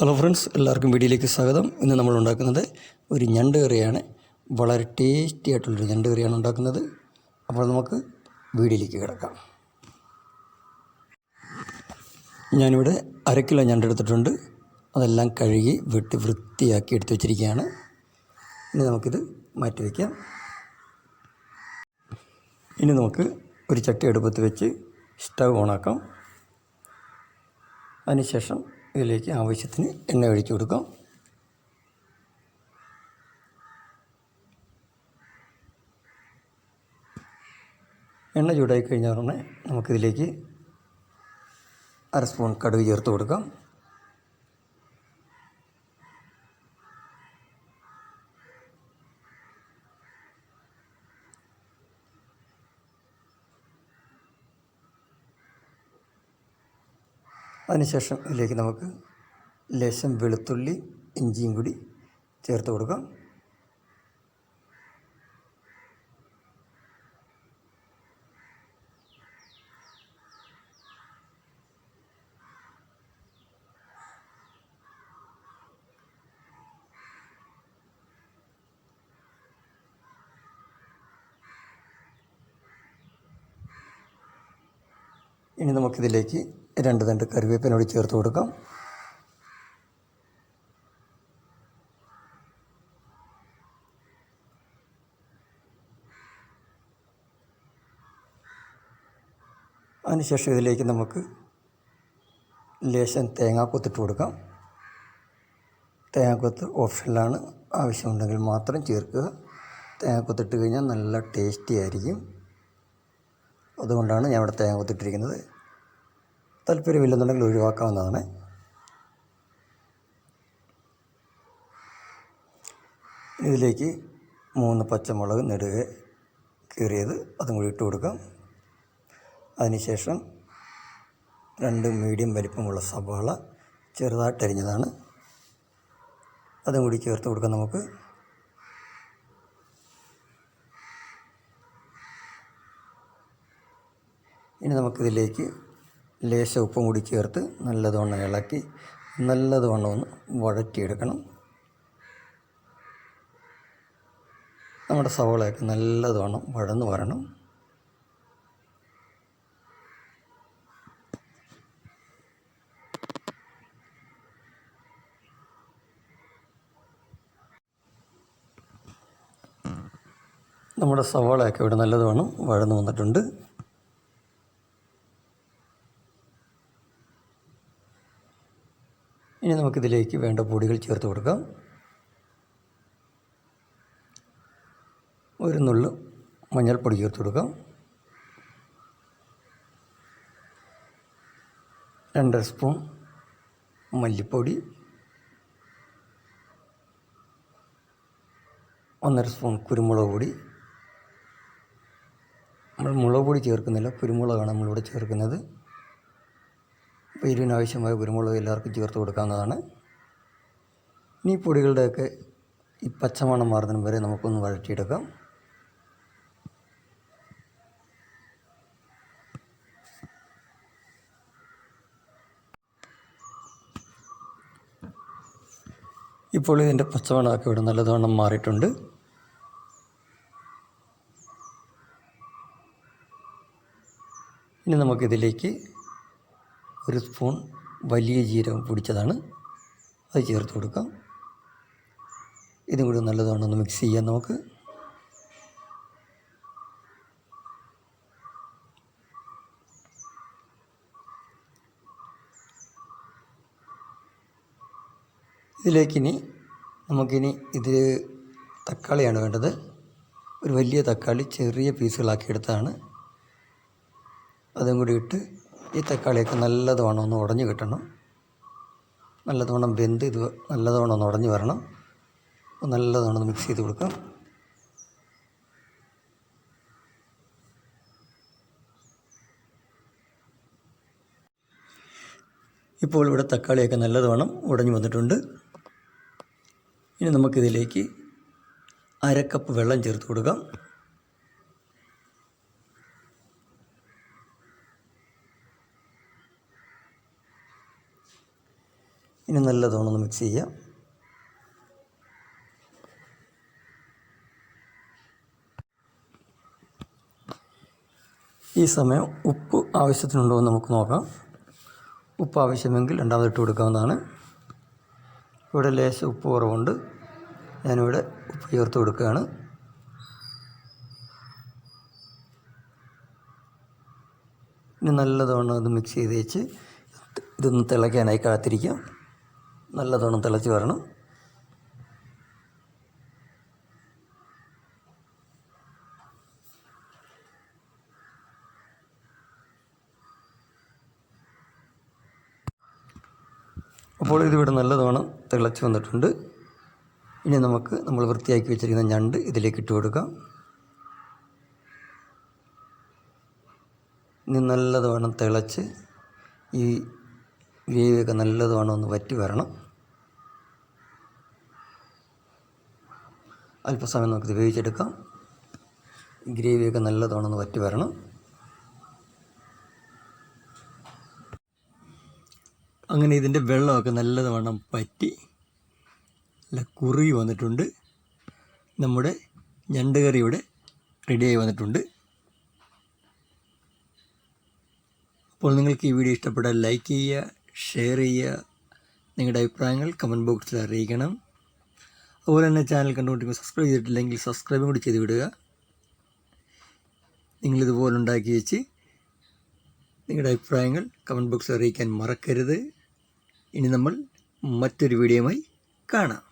Hello friends എല്ലാവർക്കും വീഡിയോയിലേക്ക് സ്വാഗതം. ഇന്ന് നമ്മൾ ഉണ്ടാക്കുന്നത് ഒരു ഞണ്ട് കറിയാണ്. വളരെ ടേസ്റ്റി ആയിട്ടുള്ളൊരു ഞണ്ട് കറിയാണ് ഉണ്ടാക്കുന്നത്. അപ്പോൾ നമുക്ക് വീഡിയോയിലേക്ക് കിടക്കാം. ഞാനിവിടെ അര കിലോ ഞണ്ട് എടുത്തിട്ടുണ്ട്. അതെല്ലാം കഴുകി വെട്ടി വൃത്തിയാക്കി എടുത്തു വെച്ചിരിക്കുകയാണ്. ഇനി നമുക്കിത് മാറ്റി വയ്ക്കാം. ഇനി നമുക്ക് ഒരു ചട്ടി അടുപ്പത്ത് വെച്ച് സ്റ്റവ് ഓണാക്കാം. അതിനുശേഷം ഇതിലേക്ക് ആവശ്യത്തിന് എണ്ണ ഒഴിച്ചു കൊടുക്കാം. എണ്ണ ചൂടായി കഴിഞ്ഞ ഉടനെ നമുക്കിതിലേക്ക് അര സ്പൂൺ കടുക് ചേർത്ത് കൊടുക്കാം. അതിനുശേഷം ഇതിലേക്ക് നമുക്ക് ലേശം വെളുത്തുള്ളി ഇഞ്ചിയും കൂടി ചേർത്ത് കൊടുക്കാം. ഇനി നമുക്കിതിലേക്ക് രണ്ട് തണ്ട് കറിവേപ്പിനോട് ചേർത്ത് കൊടുക്കാം. അതിനുശേഷം ഇതിലേക്ക് നമുക്ക് ലേശം തേങ്ങാക്കൊത്തിട്ട് കൊടുക്കാം. തേങ്ങാക്കൊത്ത് ഓപ്ഷനിലാണ്. ആവശ്യമുണ്ടെങ്കിൽ മാത്രം ചേർക്കുക. തേങ്ങ കൊത്തിട്ട് കഴിഞ്ഞാൽ നല്ല ടേസ്റ്റി ആയിരിക്കും. അതുകൊണ്ടാണ് ഞാൻ ഇവിടെ തേങ്ങ കൊത്തിട്ടിരിക്കുന്നത്. താല്പര്യമില്ലെന്നുണ്ടെങ്കിൽ ഒഴിവാക്കാവുന്നതാണ്. ഇതിലേക്ക് മൂന്ന് പച്ചമുളക് നെടുകെ കീറിയത് അതും കൂടി ഇട്ട് കൊടുക്കാം. അതിനുശേഷം രണ്ട് മീഡിയം വലിപ്പമുള്ള സവാള ചെറുതായിട്ടരിഞ്ഞതാണ് അതും കൂടി ചേർത്ത് കൊടുക്കാം നമുക്ക്. ഇനി നമുക്കിതിലേക്ക് ലേശ ഉപ്പും കൂടി ചേർത്ത് നല്ലതുവണ്ണം ഇളക്കി നല്ലതുവണ്ണം ഒന്ന് വഴറ്റിയെടുക്കണം. നമ്മുടെ സവോളയൊക്കെ നല്ലതുവണ്ണം വഴന്ന് വരണം. നമ്മുടെ സവാളയൊക്കെ ഇവിടെ നല്ലതുവണ്ണം വഴന്ന് വന്നിട്ടുണ്ട്. ഇനി നമുക്കിതിലേക്ക് വേണ്ട പൊടികൾ ചേർത്ത് കൊടുക്കാം. ഒരു നുള്ളു മഞ്ഞൾപ്പൊടി ചേർത്ത് കൊടുക്കാം. രണ്ടര സ്പൂൺ മല്ലിപ്പൊടി. ഒന്നര സ്പൂൺ കുരുമുളക് പൊടി. നമ്മൾ മുളക് പൊടി ചേർക്കുന്നില്ല കുരുമുളകാണ് നമ്മളിവിടെ ചേർക്കുന്നത്. അപ്പോൾ എരിവിന് ആവശ്യമായ കുരുമുളക് എല്ലാവർക്കും ചേർത്ത് കൊടുക്കാവുന്നതാണ്. ഇനി പൊടികളുടെയൊക്കെ ഈ പച്ചമണം മാറുന്നതിന് വരെ നമുക്കൊന്ന് വഴറ്റിയെടുക്കാം. ഇപ്പോൾ ഇതിന്റെ പച്ചമണമൊക്കെ ഇവിടെ നല്ലതോണം മാറിയിട്ടുണ്ട്. ഇനി നമുക്കിതിലേക്ക് ഒരു സ്പൂൺ വലിയ ജീരകം പൊടിച്ചതാണ്. അത് ചേർത്ത് കൊടുക്കാം. ഇതും കൂടി നല്ലതാണ് ഒന്ന് മിക്സ് ചെയ്യാം നമുക്ക്. ഇതിലേക്കിനി നമുക്കിനി ഇത് തക്കാളിയാണ് വേണ്ടത്. ഒരു വലിയ തക്കാളി ചെറിയ പീസുകളാക്കി എടുത്തതാണ്. അതും കൂടി ഇട്ട് ഈ തക്കാളിയൊക്കെ നല്ലതുവണ്ണം ഒന്ന് ഉടഞ്ഞു കിട്ടണം. നല്ലതുവണ്ണം വെന്ത് ഇത് നല്ലതുവണ്ണം ഒന്ന് ഉടഞ്ഞു വരണം. നല്ലതുവണ്ണം മിക്സ് ചെയ്ത് കൊടുക്കാം. ഇപ്പോൾ ഇവിടെ തക്കാളിയൊക്കെ നല്ലതുവണ്ണം ഉടഞ്ഞു വന്നിട്ടുണ്ട്. ഇനി നമുക്കിതിലേക്ക് അരക്കപ്പ് വെള്ളം ചേർത്ത് കൊടുക്കാം. ഇനി നല്ലതാണ് ഒന്ന് മിക്സ് ചെയ്യുക. ഈ സമയം ഉപ്പ് ആവശ്യത്തിനുണ്ടോ എന്ന് നമുക്ക് നോക്കാം. ഉപ്പ് ആവശ്യമെങ്കിൽ രണ്ടാമത് ഇട്ട് കൊടുക്കാവുന്നതാണ്. ഇവിടെ ലേശം ഉപ്പ് കുറവുണ്ട്. ഞാനിവിടെ ഉപ്പ് ചേർത്ത് കൊടുക്കുകയാണ്. ഇനി നല്ലതാണ് ഇത് മിക്സ് ചെയ്ത് വെച്ച് ഇതൊന്ന് തിളയ്ക്കാനായി കാത്തിരിക്കാം. നല്ലതവണ്ണം തിളച്ച് വരണം. അപ്പോൾ ഇതിവിടെ നല്ലതാണ് തിളച്ച് വന്നിട്ടുണ്ട്. ഇനി നമുക്ക് നമ്മൾ വൃത്തിയാക്കി വെച്ചിരിക്കുന്ന ഞണ്ട് ഇതിലേക്ക് ഇട്ട് കൊടുക്കാം. ഇനി നല്ലതവണ്ണം തിളച്ച് ഈ ഗ്രേവിയൊക്കെ നല്ലതവണ്ണം ഒന്ന് വറ്റി വരണം. അല്പസമയം നമുക്കിത് വേവിച്ചെടുക്കാം. ഗ്രേവിയൊക്കെ നല്ലതാണെന്ന് വറ്റി വരണം. അങ്ങനെ ഇതിന്റെ വെള്ളമൊക്കെ നല്ലതവണ്ണം പറ്റി. നല്ല കുറി വന്നിട്ടുണ്ട്. നമ്മുടെ ഞണ്ട് കറി ഇവിടെ റെഡിയായി വന്നിട്ടുണ്ട്. അപ്പോൾ നിങ്ങൾക്ക് ഈ വീഡിയോ ഇഷ്ടപ്പെട്ടാൽ ലൈക്ക് ചെയ്യുക ഷെയർ ചെയ്യുക. നിങ്ങളുടെ അഭിപ്രായങ്ങൾ കമന്റ് ബോക്സിൽ അറിയിക്കണം. അതുപോലെ തന്നെ ചാനൽ കണ്ടുകൊണ്ടിരിക്കുമ്പോൾ സബ്സ്ക്രൈബ് ചെയ്തിട്ടില്ലെങ്കിൽ സബ്സ്ക്രൈബും കൂടി ചെയ്ത് വിടുക. നിങ്ങളിതുപോലെ ഉണ്ടാക്കി വെച്ച് നിങ്ങളുടെ അഭിപ്രായങ്ങൾ കമന്റ് ബോക്സിൽ അറിയിക്കാൻ മറക്കരുത്. ഇനി നമ്മൾ മറ്റൊരു വീഡിയോയുമായി കാണാം.